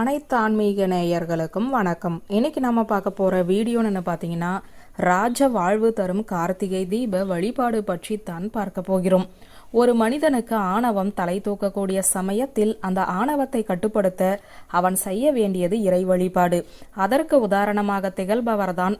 அனைத்து ஆன்மீக நேயர்களுக்கும் வணக்கம். இன்னைக்கு நம்ம பார்க்க போற வீடியோன்னு பார்த்தீங்கன்னா ராஜ வாழ்வு தரும் கார்த்திகை தீப வழிபாடு பற்றி தான் பார்க்க போகிறோம். ஒரு மனிதனுக்கு ஆணவம் தலை தூக்கக்கூடிய சமயத்தில் அந்த ஆணவத்தை கட்டுப்படுத்த அவன் செய்ய வேண்டியது இறை வழிபாடு. அதற்கு உதாரணமாக திகழ்பவர்தான்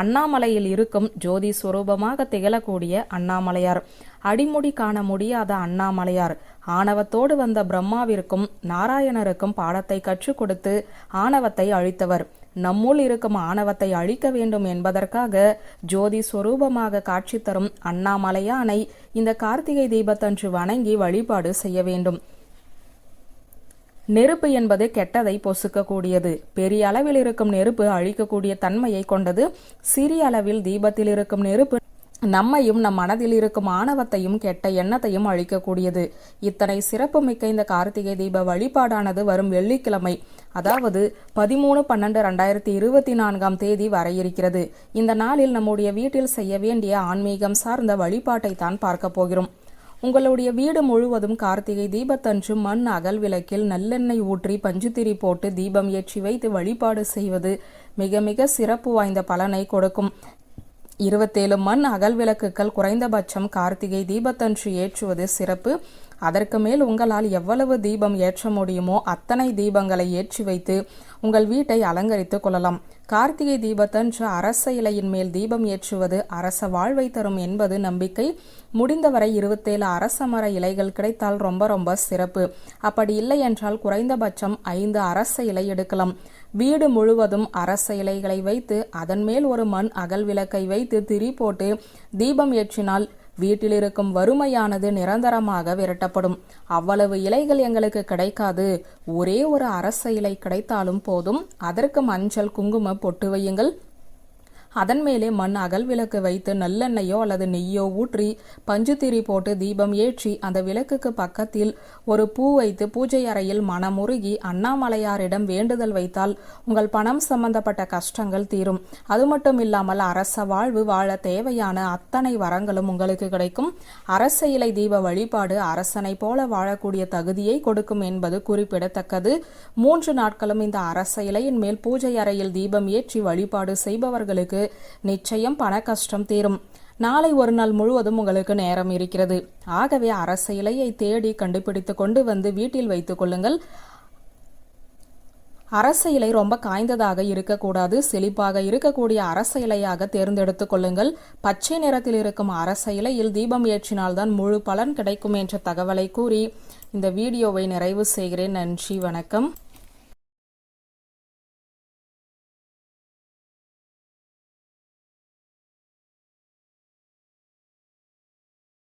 அண்ணாமலையில் இருக்கும் ஜோதி சுரூபமாக திகழக்கூடிய அண்ணாமலையார். அடிமுடி காண முடியாத அண்ணாமலையார். ஆணவத்தோடு வந்த பிரம்மாவிற்கும் நாராயணருக்கும் பாடத்தை கற்றுக் கொடுத்து ஆணவத்தை அழித்தவர். நம்முள் இருக்கும் ஆணவத்தை அழிக்க வேண்டும் என்பதற்காக ஜோதி சுரூபமாக காட்சி தரும் அண்ணாமலையானை இந்த கார்த்திகை தீபத்தன்று வணங்கி வழிபாடு செய்ய வேண்டும். நெருப்பு என்பது கெட்டதை பொசுக்கக்கூடியது. பெரிய அளவில் இருக்கும் நெருப்பு அழிக்கக்கூடிய தன்மையை கொண்டது. சிறிய அளவில் தீபத்தில் இருக்கும் நெருப்பு நம்மையும் நம் மனதில் இருக்கும் ஆணவத்தையும் கெட்ட எண்ணத்தையும் அழிக்கக்கூடியது. இத்தனை சிறப்பு மிக்க இந்த கார்த்திகை தீப வழிபாடானது வரும் வெள்ளிக்கிழமை அதாவது பதிமூணு பன்னெண்டு ரெண்டாயிரத்தி இருபத்தி நான்காம் தேதி வர இருக்கிறது. இந்த நாளில் நம்முடைய வீட்டில் செய்ய வேண்டிய ஆன்மீகம் சார்ந்த வழிபாட்டை தான் பார்க்க போகிறோம். உங்களுடைய வீடு முழுவதும் கார்த்திகை தீபத்தன்று மண் அகல் விளக்கில் நல்லெண்ணெய் ஊற்றி பஞ்சுத்திரி போட்டு தீபம் ஏற்றி வைத்து வழிபாடு செய்வது மிக மிக சிறப்பு வாய்ந்த பலனை கொடுக்கும். இருபத்தேழு மண் அகல் விளக்குகள் குறைந்தபட்சம் கார்த்திகை தீபத்தன்று ஏற்றுவது சிறப்பு. அதற்கு மேல் உங்களால் எவ்வளவு தீபம் ஏற்ற முடியுமோ அத்தனை தீபங்களை ஏற்றி வைத்து உங்கள் வீட்டை அலங்கரித்துக் கொள்ளலாம். கார்த்திகை தீபத்தன்று அரச இலையின் மேல் தீபம் ஏற்றுவது அரச வாழ்வை தரும் என்பது நம்பிக்கை. முடிந்தவரை இருபத்தேழு அரச மர இலைகள் கிடைத்தால் ரொம்ப ரொம்ப சிறப்பு. அப்படி இல்லை என்றால் குறைந்தபட்சம் ஐந்து அரச இலை எடுக்கலாம். வீடு முழுவதும் அரச இலைகளை வைத்து அதன் மேல் ஒரு மண் அகல் விளக்கை வைத்து திரி போட்டு தீபம் ஏற்றினால் வீட்டில் இருக்கும் வறுமையானது நிரந்தரமாக விரட்டப்படும். அவ்வளவு இலைகள் எங்களுக்கு கிடைக்காது. ஒரே ஒரு அரச இலை கிடைத்தாலும் போதும். அதற்கு மஞ்சள் குங்கும பொட்டு வையுங்கள். அதன் மேலே மண் அகல் விளக்கு வைத்து நல்லெண்ணெயோ அல்லது நெய்யோ ஊற்றி பஞ்சுத்திரி போட்டு தீபம் ஏற்றி அந்த விளக்குக்கு பக்கத்தில் ஒரு பூ வைத்து பூஜை அறையில் மனமுருகி அண்ணாமலையாரிடம் வேண்டுதல் வைத்தால் உங்கள் பணம் சம்பந்தப்பட்ட கஷ்டங்கள் தீரும். அது மட்டும் இல்லாமல் அரச வாழ்வு வாழ தேவையான அத்தனை வரங்களும் உங்களுக்கு கிடைக்கும். அரச இலை தீப வழிபாடு அரசனை போல வாழக்கூடிய தகுதியை கொடுக்கும் என்பது குறிப்பிடத்தக்கது. மூன்று நாட்களும் இந்த அரச இலையின் மேல் பூஜை அறையில் தீபம் ஏற்றி வழிபாடு செய்பவர்களுக்கு நிச்சயம் பண கஷ்டம் தீரும். நாளை ஒரு நாள் முழுவதும் உங்களுக்கு நேரம் இருக்கிறது. ஆகவே அரச இலையை தேடி கண்டுபிடித்து கொண்டு வந்து வீட்டில் வைத்துக் கொள்ளுங்கள். அரச இலை ரொம்ப காய்ந்ததாக இருக்கக்கூடாது. செழிப்பாக இருக்கக்கூடிய அரச இலையாக தேர்ந்தெடுத்துக் கொள்ளுங்கள். பச்சை நிறத்தில் இருக்கும் அரச இலையில் தீபம் ஏற்றினால்தான் முழு பலன் கிடைக்கும் என்ற தகவலை கூறி இந்த வீடியோவை நிறைவு செய்கிறேன். நன்றி வணக்கம்.